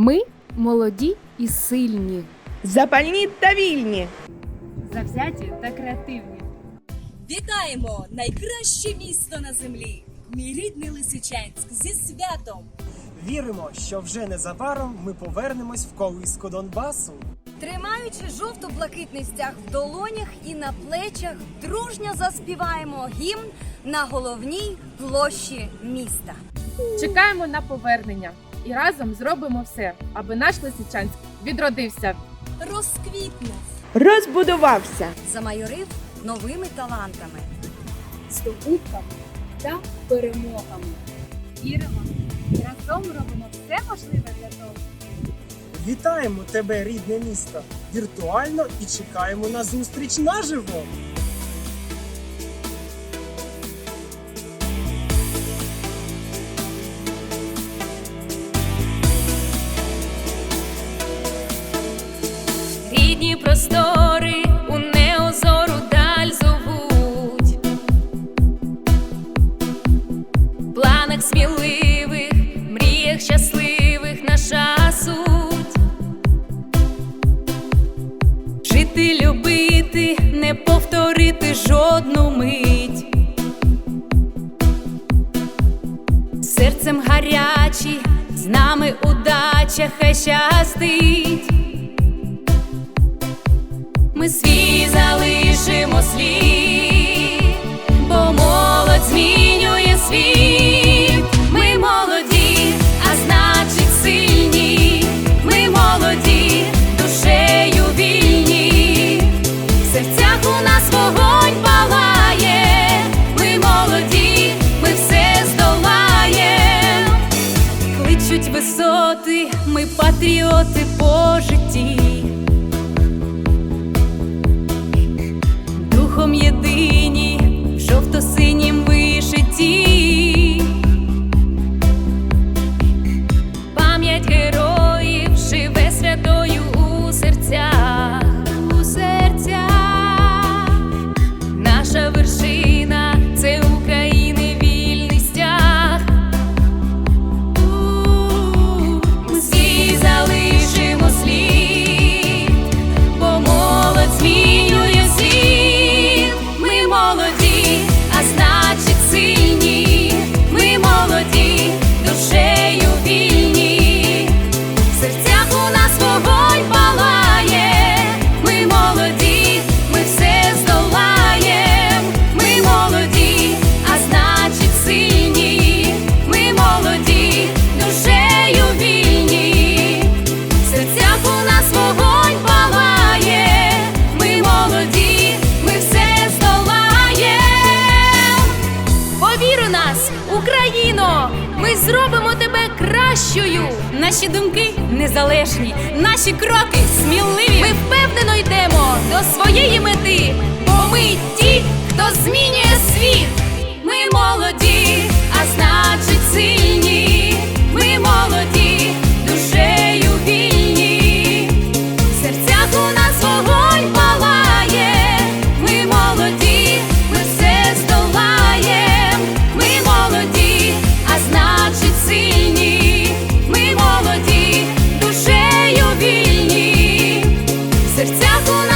Ми молоді і сильні, Запальні та вільні. завзяті та креативні. Вітаємо найкраще місто на землі! Мій рідний Лисичанськ зі святом! Віримо, що вже незабаром ми повернемось в колиску Донбасу. Тримаючи жовто-блакитний стяг в долонях і на плечах, дружньо заспіваємо гімн на головній площі міста. Чекаємо на повернення і разом зробимо все, аби наш Лисичанськ відродився. Розквітнув! Розбудувався. Замайорив новими талантами. здобутками та перемогами. Віримо разом робимо все можливе для того. Вітаємо тебе, рідне місто, віртуально і чекаємо на зустріч наживо. Простори у неозору даль зовуть. В планах сміливих, мріях щасливих наша суть. Жити, любити, не повторити жодну мить. Серцем гарячі, з нами удача хай щастить. Ми свій залишимо слід, бо молодь змінює світ. Ми молоді, а значить сильні. Ми молоді, душею вільні. В серцях у нас вогонь палає. Ми молоді, ми все здолаєм. Кличуть висоти, ми патріоти по житті. Повір у нас, Україно! Ми зробимо тебе кращою. Наші думки незалежні, наші кроки сміливі. Gracias.